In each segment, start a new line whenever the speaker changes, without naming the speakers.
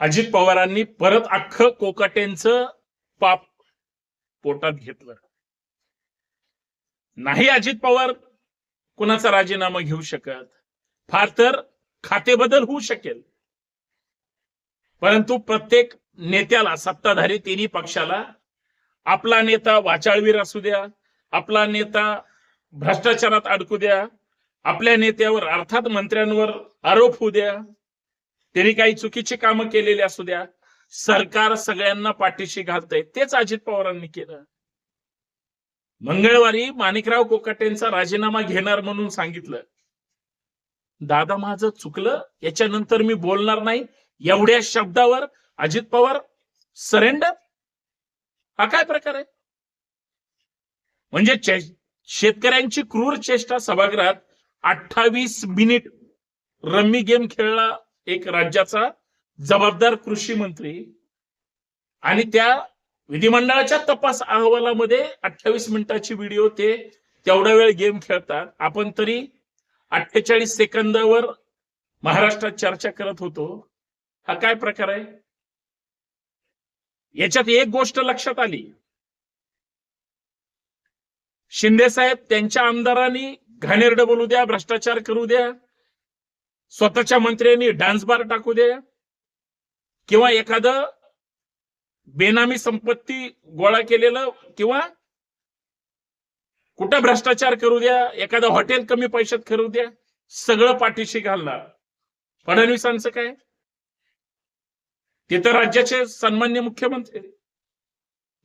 अजित पवारांनी परत अख्खं कोकाटेंचं पाप पोटात घेतलं. नाही अजित पवार कुणाचा राजीनामा घेऊ शकत. फार तर खातेबदल होऊ शकेल. परंतु प्रत्येक नेत्याला सत्ताधारी तिन्ही पक्षाला आपला नेता वाचाळवीर असू द्या आपला नेता भ्रष्टाचारात अडकू द्या आपल्या नेत्यावर अर्थात मंत्र्यांवर आरोप होऊ द्या त्यांनी काही चुकीची कामं केलेली असू द्या सरकार सगळ्यांना पाठीशी घालतंय तेच अजित पवारांनी केलं. मंगळवारी माणिकराव कोकाटेंचा राजीनामा घेणार म्हणून सांगितलं. दादा माझं चुकलं याच्यानंतर मी बोलणार नाही एवढ्या शब्दावर अजित पवार सरेंडर हा काय प्रकार आहे? म्हणजे शेतकऱ्यांची क्रूर चेष्टा सभागृहात अठ्ठावीस मिनिट रम्मी गेम खेळला एक राज्याचा जबाबदार कृषी मंत्री आणि त्या विधिमंडळाच्या तपास अहवालामध्ये अठ्ठावीस मिनिटाची व्हिडिओ ते तेवढा वेळ गेम खेळतात. आपण तरी अठ्ठेचाळीस सेकंदावर महाराष्ट्रात चर्चा करत होतो. हा काय प्रकार आहे? याच्यात एक गोष्ट लक्षात आली. शिंदे साहेब त्यांच्या आमदारांनी घाणेरडं बोलू द्या भ्रष्टाचार करू द्या. स्वतःच्या मंत्र्यांनी डान्स बार टाकू द्या किंवा एखादं बेनामी संपत्ती गोळा केलेलं किंवा कुठं भ्रष्टाचार करू द्या एखादं हॉटेल कमी पैशात करू द्या सगळं पाठीशी घालणार. फडणवीसांचं काय? ते तर राज्याचे सन्मान्य मुख्यमंत्री.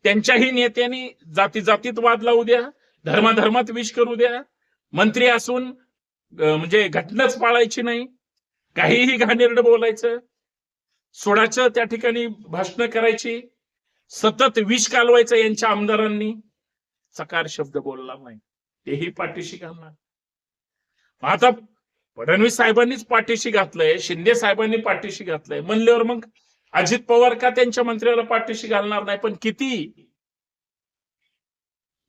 त्यांच्याही नेत्यांनी जाती जातीत वाद लावू द्या धर्माधर्मात विष करू द्या. मंत्री असून म्हणजे घटनाच पाळायची नाही. काहीही घाणेरडं बोलायचं. सोडाचं त्या ठिकाणी भाषणं करायची. सतत विष कालवायचं यांच्या आमदारांनी. सकार शब्द बोलला नाही. तेही पाठीशी घालणार. आता फडणवीस साहेबांनीच पाठीशी घातलंय शिंदे साहेबांनी पाठीशी घातलंय. म्हणल्यावर मग अजित पवार का त्यांच्या मंत्र्याला पाठीशी घालणार नाही? पण किती?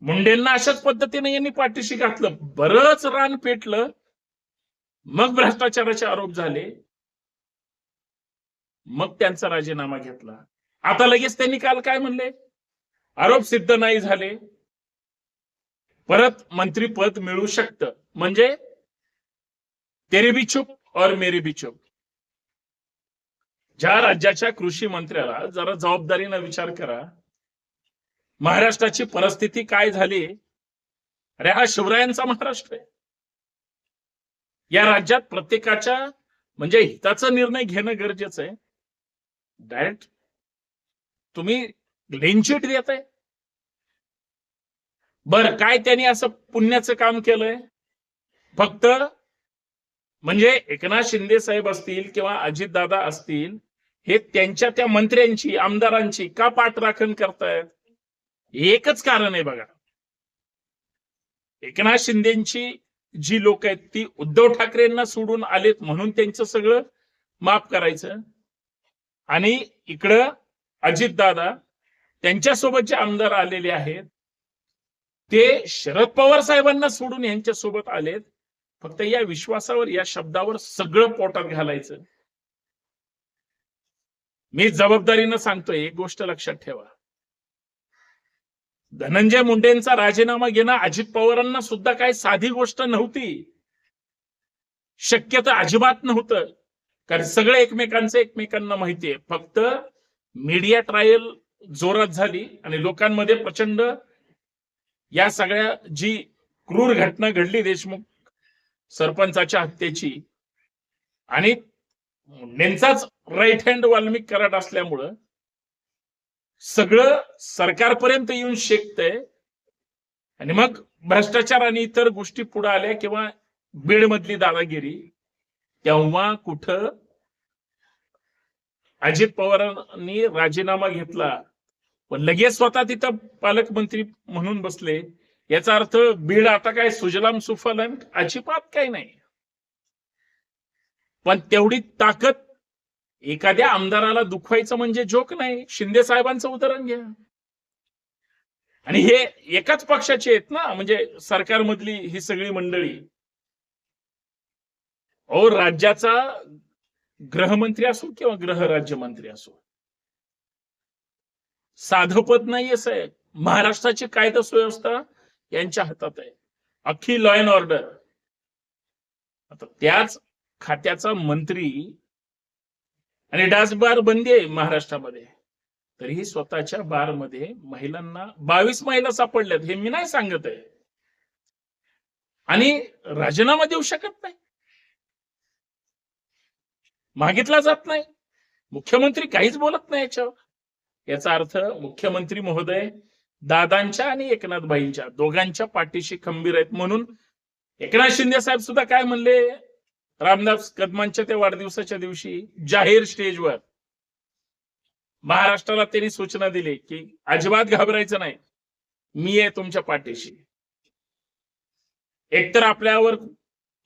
मुंडेंना अशाच पद्धतीने यांनी पाठीशी घातलं. बरंच रान पेटलं. मग भ्रष्टाचाराचे आरोप झाले. मग त्यांचा राजीनामा घेतला. आता लगेच त्यांनी काल काय म्हणले? आरोप सिद्ध नाही झाले. परत मंत्रीपद मिळू शकतं. म्हणजे तेरी बी चुप और मेरी बी चुप. ज्या राज्याच्या कृषी मंत्र्याला जरा जबाबदारीनं विचार करा. महाराष्ट्राची परिस्थिती काय झाली? अरे हा शिवरायांचा महाराष्ट्र आहे. या राज्यात प्रत्येकाच्या म्हणजे हिताचा निर्णय घेणं गरजेचं आहे. डायरेक्ट तुम्ही लेनचीट देत आहे बर काय त्यांनी असं पुण्याचं काम केलंय? फक्त म्हणजे एकनाथ शिंदे साहेब असतील किंवा अजितदादा असतील हे त्यांच्या त्या मंत्र्यांची आमदारांची का पाठराखण करतायत? एकच कारण आहे बघा. एकनाथ शिंदेची जी लोक आहेत ती उद्धव ठाकरेंना सोडून आलेत म्हणून त्यांचं सगळं माफ करायचं. आणि इकडं अजितदादा त्यांच्यासोबत जे आमदार आलेले आहेत ते शरद पवार साहेबांना सोडून यांच्या सोबत आलेत. फक्त या विश्वासावर या शब्दावर सगळं पोटात घालायचं. मी जबाबदारीनं सांगतोय एक गोष्ट लक्षात ठेवा. धनंजय मुंडेंचा राजीनामा घेणं अजित पवारांना सुद्धा काही साधी गोष्ट नव्हती. शक्यता अजिबात नव्हतं. कारण सगळे एकमेकांचं एकमेकांना माहितीये फक्त मीडिया ट्रायल जोरात झाली आणि लोकांमध्ये प्रचंड या सगळ्या जी क्रूर घटना घडली देशमुख सरपंचाच्या हत्येची आणि मुंडेंचाच राईट हँड वाल्मिक कराड असल्यामुळं सगळं सरकारपर्यंत येऊन शेकतंय. आणि मग भ्रष्टाचार आणि इतर गोष्टी पुढे आल्या किंवा बीड मधली दादागिरी तेव्हा कुठं अजित पवारांनी राजीनामा घेतला. पण लगेच स्वतः तिथं पालकमंत्री म्हणून बसले. याचा अर्थ बीड आता काय सुजलाम सुफलाम अजिबात काही नाही. पण तेवढी ताकद एखाद्या आमदाराला दुखवायचं म्हणजे जोक नाही. शिंदे साहेबांचं उदाहरण घ्या. आणि हे एकाच पक्षाचे आहेत ना म्हणजे सरकारमधली ही सगळी मंडळी. अहो राज्याचा गृहमंत्री असो किंवा गृहराज्यमंत्री असो. साधं पद नाहीये साहेब. महाराष्ट्राची कायदा सुव्यवस्था यांच्या हातात आहे. अख्खी लॉ अँड ऑर्डर आता त्याच खात्याचा मंत्री आणि डास बार बंदी आहे महाराष्ट्रामध्ये. तरीही स्वतःच्या बारमध्ये महिलांना बावीस महिला सापडल्यात हे मी नाही सांगत आहे. आणि राजीनामा देऊ शकत नाही. मागितला जात नाही. मुख्यमंत्री काहीच बोलत नाही याच्यावर. याचा अर्थ मुख्यमंत्री महोदय दादांच्या आणि एकनाथबाईंच्या दोघांच्या पाठीशी खंबीर आहेत म्हणून एकनाथ शिंदे साहेब सुद्धा काय म्हणले? रामदास कदमांच्या त्या वाढदिवसाच्या दिवशी जाहीर स्टेजवर महाराष्ट्राला त्यांनी सूचना दिली की अजिबात घाबरायचं नाही. मी आहे तुमच्या पाठीशी. एकतर आपल्यावर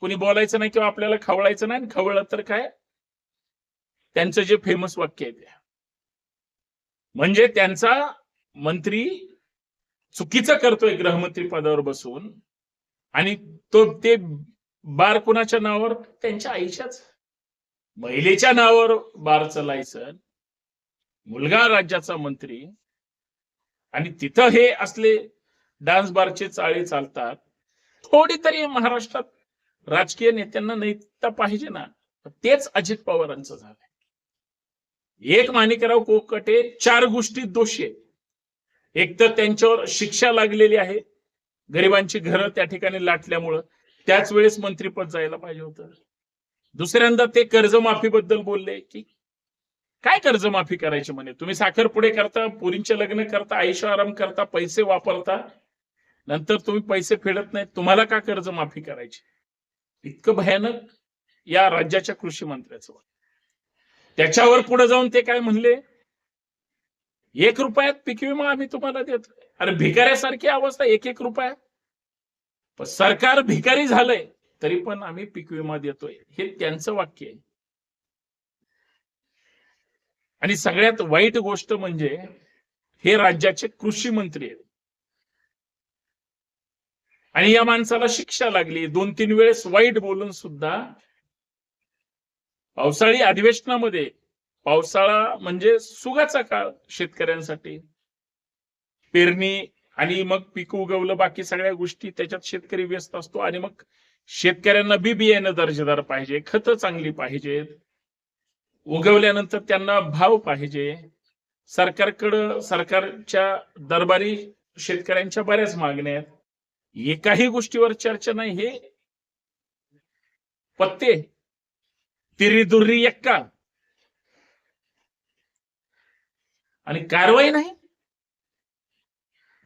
कुणी बोलायचं नाही किंवा आपल्याला खवळायचं नाही आणि खवळलं तर काय? त्यांचं जे फेमस वाक्य आहे ते. म्हणजे त्यांचा मंत्री चुकीचं करतोय गृहमंत्री पदावर बसून आणि तो ते बार कुणाच्या नावावर? त्यांच्या आईच्याच. महिलेच्या नावावर बारचं लायसन मुलगा राज्याचा मंत्री. आणि तिथं हे असले डान्स बारचे चाळे चालतात. थोडी तरी महाराष्ट्रात राजकीय नेत्यांना नैतिकता पाहिजे ना. तेच अजित पवारांचं झालंय. एक माणिकराव कोकटे चार गोष्टीत दोषी आहे एक तर त्यांच्यावर शिक्षा लागलेली आहे. गरिबांची घरं त्या ठिकाणी लाटल्यामुळं. त्याच वेळेस मंत्रीपद जायला पाहिजे होतं. दुसऱ्यांदा ते कर्जमाफीबद्दल बोलले की काय कर्जमाफी करायची म्हणे? तुम्ही साखरपुडे करता पुरींचे लग्न करता आयुष्य आराम करता पैसे वापरता. नंतर तुम्ही पैसे फेडत नाही तुम्हाला का कर्जमाफी करायची? इतकं भयानक या राज्याच्या कृषी मंत्र्याचं त्याच्यावर पुढे जाऊन ते काय म्हणले? एक रुपयात पीक विमा आम्ही तुम्हाला देतो अरे भिकाऱ्यासारखी अवस्था एक एक रुपया सरकार भिकारी झालंय तरी पण आम्ही पीक विमा देतोय. हे त्यांचं वाक्य आहे. आणि सगळ्यात वाईट गोष्ट म्हणजे हे राज्याचे कृषी मंत्री आहेत. आणि या माणसाला शिक्षा लागली. दोन तीन वेळेस वाईट बोलून सुद्धा पावसाळी अधिवेशनामध्ये पावसाळा म्हणजे सुगाचा काळ शेतकऱ्यांसाठी. पेरणी आणि मग पीक उगवलं बाकी सगळ्या गोष्टी त्याच्यात शेतकरी व्यस्त असतो आणि मग शेतकऱ्यांना बी बियाणं दर्जेदार पाहिजे खतं चांगली पाहिजेत उगवल्यानंतर त्यांना भाव पाहिजे. सरकारकडं सरकारच्या दरबारी शेतकऱ्यांच्या बऱ्याच मागण्या आहेत. एकाही गोष्टीवर चर्चा नाही हे पत्ते. तिरी दुर्री एक्का. आणि कारवाई नाही.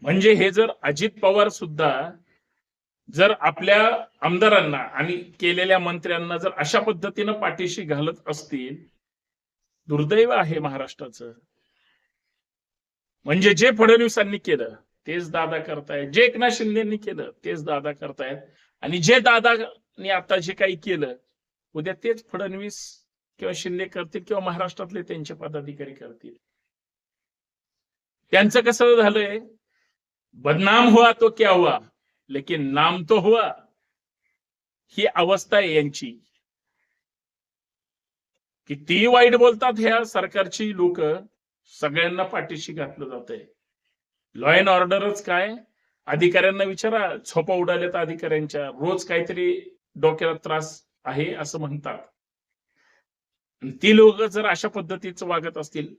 म्हणजे हे जर अजित पवार सुद्धा जर आपल्या आमदारांना आणि केलेल्या मंत्र्यांना जर अशा पद्धतीनं पाठीशी घालत असतील दुर्दैव आहे महाराष्ट्राचं. म्हणजे जे फडणवीसांनी केलं तेच दादा करतायत. जे एकनाथ शिंदेनी केलं तेच दादा करतायत. आणि जे दादानी आता जे काही केलं उद्या तेच फडणवीस किंवा शिंदे करतील किंवा महाराष्ट्रातले त्यांचे पदाधिकारी करतील. त्यांचं कसं झालंय? बदनाम हुआ तो क्या हुआ? लेकिन नाम तो हुआ। ही अवस्था आहे यांची। किती वाईट बोलतात ह्या सरकारची लोक. सगळ्यांना पाठीशी घातलं जात आहे लॉ अँड ऑर्डरच काय? अधिकाऱ्यांना विचारा. झोपा उडाल्यात अधिकाऱ्यांच्या. रोज काहीतरी डोक्याला त्रास आहे असं म्हणतात. ती लोक जर अशा पद्धतीचं वागत असतील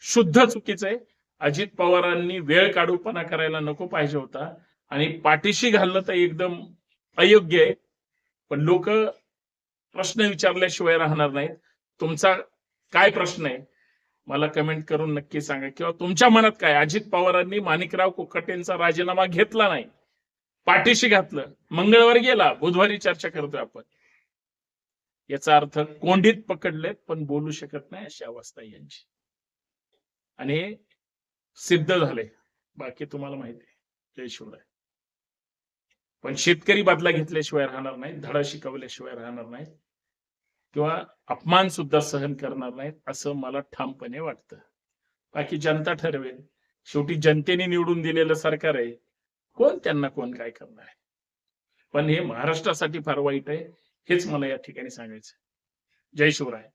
शुद्ध चुकीचं आहे. अजित पवारांनी वेळ काढूपणा करायला नको पाहिजे होता. आणि पाठीशी घालणं तर एकदम अयोग्य आहे. पण लोक प्रश्न विचारल्याशिवाय राहणार नाहीत. तुमचा काय प्रश्न आहे? मला कमेंट करून नक्की सांगा. किंवा तुमच्या मनात काय? अजित पवारांनी माणिकराव कोकाटेंचा राजीनामा घेतला नाही. पाठीशी घातलं. मंगळवार गेला. बुधवारी चर्चा करतोय आपण. याचा अर्थ कोंडीत पकडलेत पण बोलू शकत नाही अशी अवस्था यांची. आणि सिद्ध झाले. बाकी तुम्हाला माहिती आहे. जय शिवराय. पण शेतकरी बदला घेतल्याशिवाय राहणार नाही धडा शिकवल्याशिवाय राहणार नाही किंवा अपमान सुद्धा सहन करणार नाहीत असं मला ठामपणे वाटतं. बाकी जनता ठरवेल. शेवटी जनतेने निवडून दिलेलं सरकार आहे. कोण त्यांना कोण काय करणार आहे? पण हे महाराष्ट्रासाठी फार वाईट आहे. हेच मला या ठिकाणी सांगायचं जय शिवराय.